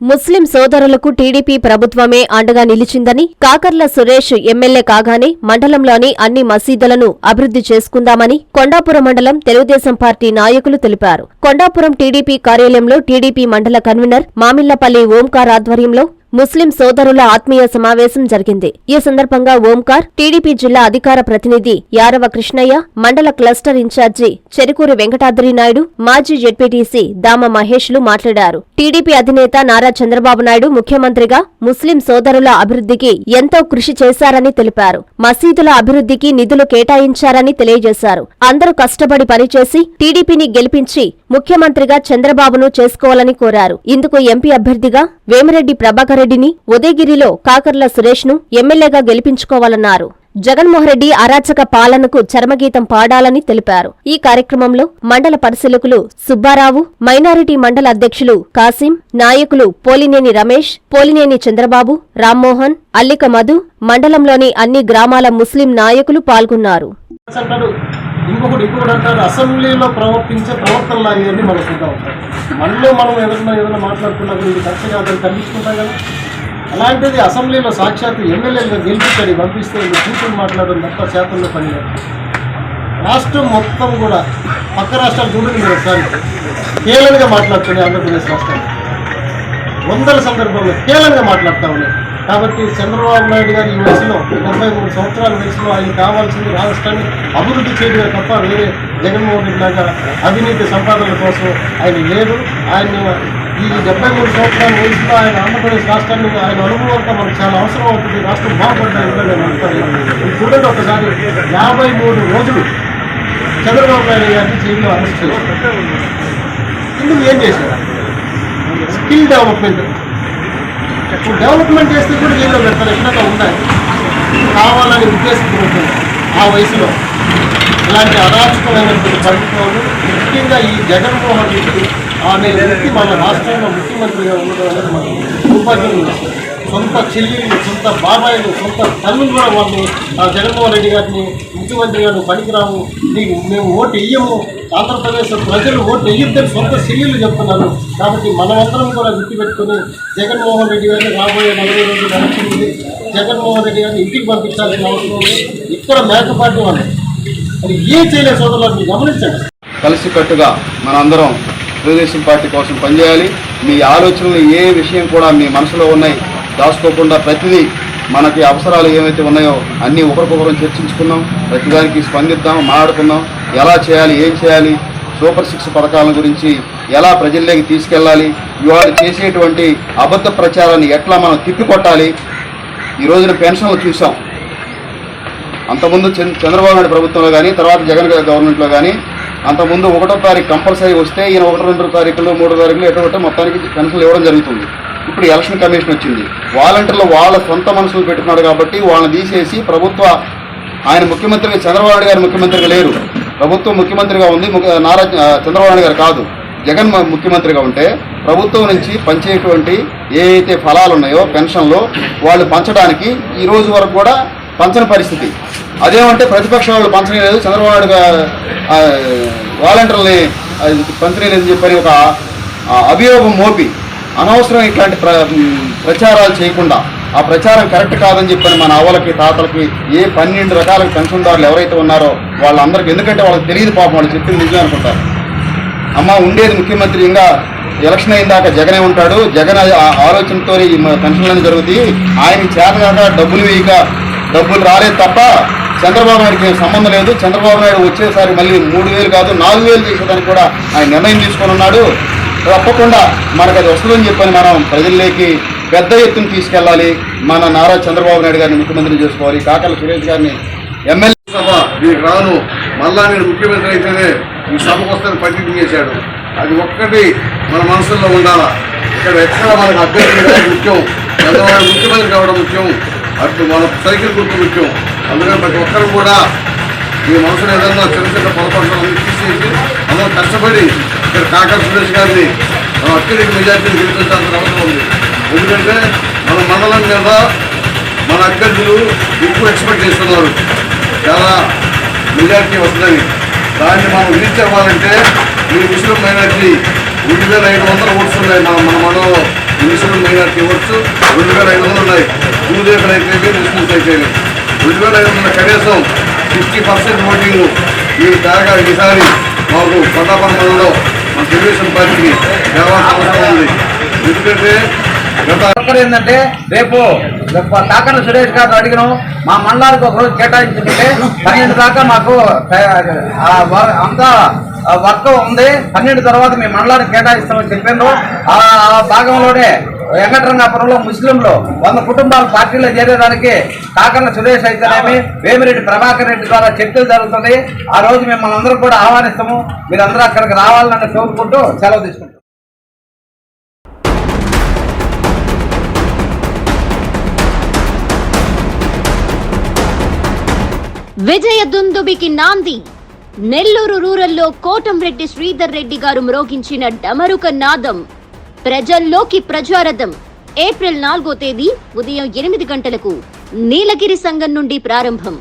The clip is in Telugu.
ముస్లిం సోదరులకు టీడీపీ ప్రభుత్వమే అండగా నిలిచిందని కాకర్ల సురేష్ ఎమ్మెల్యే కాగానే మండలంలోని అన్ని మసీదులను అభివృద్ధి చేసుకుందామని కొండాపురం మండలం తెలుగుదేశం పార్టీ నాయకులు తెలిపారు. కొండాపురం టీడీపీ కార్యాలయంలో టీడీపీ మండల కన్వీనర్ మామిళ్ళపల్లి ఓంకార్ ఆధ్వర్యంలో ముస్లిం సోదరుల ఆత్మీయ సమావేశం జరిగింది. ఈ సందర్భంగా ఓంకార్ టీడీపీ జిల్లా అధికార ప్రతినిధి యారవ కృష్ణయ్య మండల క్లస్టర్ ఇన్ఛార్జి చెరుకూరి వెంకటాద్రి నాయుడు మాజీ జెడ్పీటీసీ దామ మహేష్లు మాట్లాడారు. టీడీపీ అధినేత నారా చంద్రబాబు నాయుడు ముఖ్యమంత్రిగా ముస్లిం సోదరుల అభివృద్ధికి ఎంతో కృషి చేశారని తెలిపారు. మసీదుల అభివృద్ధికి నిధులు కేటాయించారని తెలియజేశారు. అందరూ కష్టపడి పనిచేసి టీడీపీని గెలిపించి ముఖ్యమంత్రిగా చంద్రబాబును చేసుకోవాలని కోరారు. ఇందుకు ఎంపీ అభ్యర్థిగా వేమిరెడ్డి ప్రభాకర్ రెడ్డిని ఉదయగిరిలో కాకర్ల సురేష్ను ఎమ్మెల్యేగా గెలిపించుకోవాలన్నారు. జగన్మోహన్ రెడ్డి అరాచక పాలనకు చర్మగీతం పాడాలని తెలిపారు. ఈ కార్యక్రమంలో మండల పరిశీలకులు సుబ్బారావు మైనారిటీ మండల అధ్యక్షులు కాసిం నాయకులు పోలినేని రమేష్ పోలినేని చంద్రబాబు రామ్మోహన్ అల్లిక మధు మండలంలోని అన్ని గ్రామాల ముస్లిం నాయకులు పాల్గొన్నారు. ఇంకొకటి ఇంకొకటి అంటారు అసెంబ్లీలో ప్రవర్తించే ప్రవర్తనలు ఇవన్నీ మనం చూద్దాం. ఉంటాం మనలో మనం ఏదైనా ఏదైనా మాట్లాడుకున్నప్పుడు ఇది కరెక్ట్ కాదని ఖండించుకుంటాం కదా. అలాంటిది అసెంబ్లీలో సాక్షాత్తు ఎమ్మెల్యేలుగా గెలిపించాడు పంపిస్తే కూర్చొని మాట్లాడడం మొత్తం శాతంలో పని రాష్ట్రం మొత్తం కూడా పక్క రాష్ట్రాలు చూడండి మీరు ఒకసారి. కీలకంగా మాట్లాడుతున్నాయి ఆంధ్రప్రదేశ్ రాష్ట్రాన్ని వందల సందర్భంలో కేలంగా మాట్లాడుతూ ఉన్నాయి. కాబట్టి చంద్రబాబు నాయుడు గారు ఈ వయసులో డెబ్బై మూడు సంవత్సరాల వయసులో ఆయన కావాల్సింది రాష్ట్రాన్ని అభివృద్ధి చేయడమే తప్ప వేరే జగన్మోహన్ రెడ్డి లాగా అవినీతి సంపాదన కోసం ఆయన లేదు ఆయన ఈ డెబ్బై మూడు సంవత్సరాల వయసులో ఆయన ఆంధ్రప్రదేశ్ రాష్ట్రాన్ని ఆయన అనుభవం మనకు చాలా అవసరం అవుతుంది. రాష్ట్రం బాగుపడ్డా నేను అనుకుంటాను చూడండి ఒకసారి యాభై మూడు రోజులు చంద్రబాబు నాయుడు గారిని జైల్లో అరెస్ట్ చేశారు. ఇందుకు ఏం చేశారు? స్కిల్ డెవలప్మెంట్ డెవలప్మెంట్ చేస్తే కూడా జైల్లో పెడతారు. ఎక్కడైనా ఉన్నాయి కావాలని ఉద్దేశపూర్వకం ఆ వయసులో. ఇలాంటి అరాచకమైనటువంటి పరిస్థితులు ముఖ్యంగా ఈ జగన్మోహన్ రెడ్డి అనే వ్యక్తి మన రాష్ట్రంలో ముఖ్యమంత్రిగా ఉండడం అనేది మనం దుర్భాగ్యం సొంత చెల్లెళ్ళు సొంత బాబాయిలు సొంత తల్లులు కూడా వాళ్ళు ఆ జగన్మోహన్ రెడ్డి గారిని ముఖ్యమంత్రి గారిని పనికిరాము. నీకు మేము ఓటు వెయ్యము. ఆంధ్రప్రదేశ్ ప్రజలు ఓటు వెయ్యొద్దని సొంత చెల్లెళ్ళు చెప్తున్నారు. కాబట్టి మనమందరం కూడా గుర్తుపెట్టుకుని జగన్మోహన్ రెడ్డి గారిని రాబోయే నలభై రోజులు నడుస్తుంది. జగన్మోహన్ రెడ్డి గారిని ఇంటికి పంపించాల్సిన అవసరం ఉంది. ఇక్కడ మేకపాటి వాళ్ళు. మరి ఏం చేయలే సోదరులు మీరు గమనించండి. కలిసికట్టుగా మనందరం తెలుగుదేశం పార్టీ కోసం పనిచేయాలి. మీ ఆలోచనలు ఏ విషయం కూడా మీ మనసులో ఉన్నాయి దాచుకోకుండా ప్రతిదీ మనకి అవసరాలు ఏమైతే ఉన్నాయో అన్నీ ఒకరికొకరం చర్చించుకుందాం ప్రతిదానికి స్పందిద్దాం మాట్లాడుకుందాం. ఎలా చేయాలి ఏం చేయాలి సూపర్ సిక్స్ పథకాల గురించి ఎలా ప్రజల్లోకి తీసుకెళ్ళాలి ఇవాళ చేసేటువంటి అబద్ధ ప్రచారాన్ని ఎట్లా మనం తిప్పికొట్టాలి ఈ రోజున పెన్షన్లు చూసాం. అంతకుముందు చంద్ర- చంద్రబాబు నాయుడు ప్రభుత్వంలో కానీ తర్వాత జగన్ గారి గవర్నమెంట్లో కానీ అంతకుముందు ఒకటో తారీఖు కంపల్సరీ వస్తే ఈయన ఒకటి రెండు తారీఖులు మూడో తారీఖులు ఎటువంటి మొత్తానికి పెన్షన్లు ఇవ్వడం జరుగుతుంది. ఇప్పుడు ఎలక్షన్ కమిషన్ వచ్చింది. వాలంటీర్లు వాళ్ళ సొంత మనసులు పెట్టుకున్నాడు కాబట్టి వాళ్ళని తీసేసి ప్రభుత్వ ఆయన ముఖ్యమంత్రిగా చంద్రబాబు గారు ముఖ్యమంత్రిగా లేరు. ప్రభుత్వం ముఖ్యమంత్రిగా ఉంది ముఖ్య- నారా చంద్రబాబు గారు కాదు. జగన్ ముఖ్యమంత్రిగా ఉంటే ప్రభుత్వం నుంచి పంచేటువంటి ఏ అయితే ఫలాలు ఉన్నాయో పెన్షన్లో వాళ్ళు పంచడానికి ఈ రోజు వరకు కూడా పంచని పరిస్థితి. అదేమంటే ప్రతిపక్ష వాళ్ళు పంచడం లేదు చంద్రబాబు నాయుడు గా- వాలంటీర్లని లేదని చెప్పని ఒక అభియోగం మోపి అనవసరం ఇట్లాంటి ప్ర ప్రచారాలు చేయకుండా ఆ ప్రచారం కరెక్ట్ కాదని చెప్పని మన అవ్వలకి తాతలకి ఏ పన్నెండు రకాల పెన్షన్దారులు ఎవరైతే ఉన్నారో వాళ్ళందరికీ ఎందుకంటే వాళ్ళకి తెలియదు పాపం వాళ్ళు చెప్పింది నిజమే అనుకుంటారు అమ్మ ఉండేది ముఖ్యమంత్రి ఇంకా ఎలక్షన్ అయిన దాకా జగనే ఉంటాడు. జగన్ ఆ- ఆలోచనతో ఈ మ- పెన్షన్లన్నీ జరుగుతాయి. ఆయన చేతగాక డబ్బులు వేయక డబ్బులు రాలేదు తప్ప చంద్రబాబు నాయుడుకి ఏం సంబంధం లేదు. చంద్రబాబు నాయుడు వచ్చేసారి మళ్ళీ మూడు వేలు కాదు నాలుగు వేలు చేసేదానికి కూడా ఆయన నిర్ణయం తీసుకొని ఉన్నాడు. తప్పకుండా మనకు అది వస్తుందని చెప్పని మనం ప్రజల్లోకి పెద్ద ఎత్తున తీసుకెళ్ళాలి. మన నారా చంద్రబాబు నాయుడు గారిని ముఖ్యమంత్రిని చేసుకోవాలి. కాకల సురేష్ గారిని ఎమ్మెల్యే సభ దీనికి రాను. మళ్ళా నేను ముఖ్యమంత్రి అయితేనే ఈ సభకు వస్తాను ప్రతిజ్ఞ చేశాడు. అది ఒక్కటి మన మనసుల్లో ఉండాలా. ఇక్కడ ఎక్కడ మనకు అభ్యర్థి ముఖ్యం చంద్రబాబు ముఖ్యమంత్రి కావడం ముఖ్యం. అటు మన సైకిల్ గుర్తు ముఖ్యం అందుకని ప్రతి ఒక్కరు కూడా ఈ మనసులో ఏదన్నా చిన్న చిన్న పొరపాట్లు తీసేసి అందరం కష్టపడి ఇక్కడ కాకర సురేష్ గారిని మనం అత్యధిక మెజార్టీని గెలిపించాల్సిన అవసరం ఉంది. ఎందుకంటే మన మండలం మీద మన అభ్యర్థులు ఎక్కువ ఎక్స్పెక్ట్ చేస్తున్నారు. చాలా మెజార్టీ వస్తుందని. దాన్ని మనం రీచ్ అవ్వాలంటే ఈ ముస్లిం మైనార్టీ రెండు వేల ఐదు వందల ఓట్స్ ఉన్నాయి. మన మన మండలంలో ముస్లిం మైనార్టీ ఓట్స్ రెండు వేల ఐదు వందలు ఉన్నాయి. అయితే ముస్లిమ్స్ అయితే రెండు వేల ఐదు వందల కనీసం సిక్స్టీ పర్సెంట్ ఓటింగ్ ఈ తరగా ఈసారి మాకు కొండాపన మండలంలో మన తెలుగుదేశం పార్టీకి గెలవాల్సిన అవసరం ఉంది. ఎందుకంటే గత ఏంటంటే రేపు కాకర సురేష్ గారు అడిగినాం మా మండలానికి ఒక రోజు కేటాయించుకుంటే పన్నెండు దాకా మాకు అంతా వర్క్ ఉంది. పన్నెండు తర్వాత మీ మండలానికి కేటాయిస్తామని చెప్పిండ్రు ఆ భాగంలోనే వెంకటరంగాపురంలో ముస్లింలు వంద కుటుంబాలు పార్టీలో చేరేదానికి కాకర్ల సురేష్ అయితేనేమి వేమిరెడ్డి ప్రభాకర్ రెడ్డి ద్వారా చర్చలు జరుగుతుంది ఆ రోజు మిమ్మల్ని అందరూ కూడా ఆహ్వానిస్తాము. మీరందరూ అక్కడికి రావాలని కోరుకుంటూ సెలవు తీసుకుంటాం విజయ దుందుబికి నాంది. నెల్లూరు రూరల్లో కోటంరెడ్డి శ్రీధర్ రెడ్డి గారు మ్రోగించిన డమరుక నాదం. ప్రజల్లోకి ప్రజారథం. ఏప్రిల్ నాలుగో తేదీ ఉదయం ఎనిమిది గంటలకు నీలగిరి సంఘం నుండి ప్రారంభం.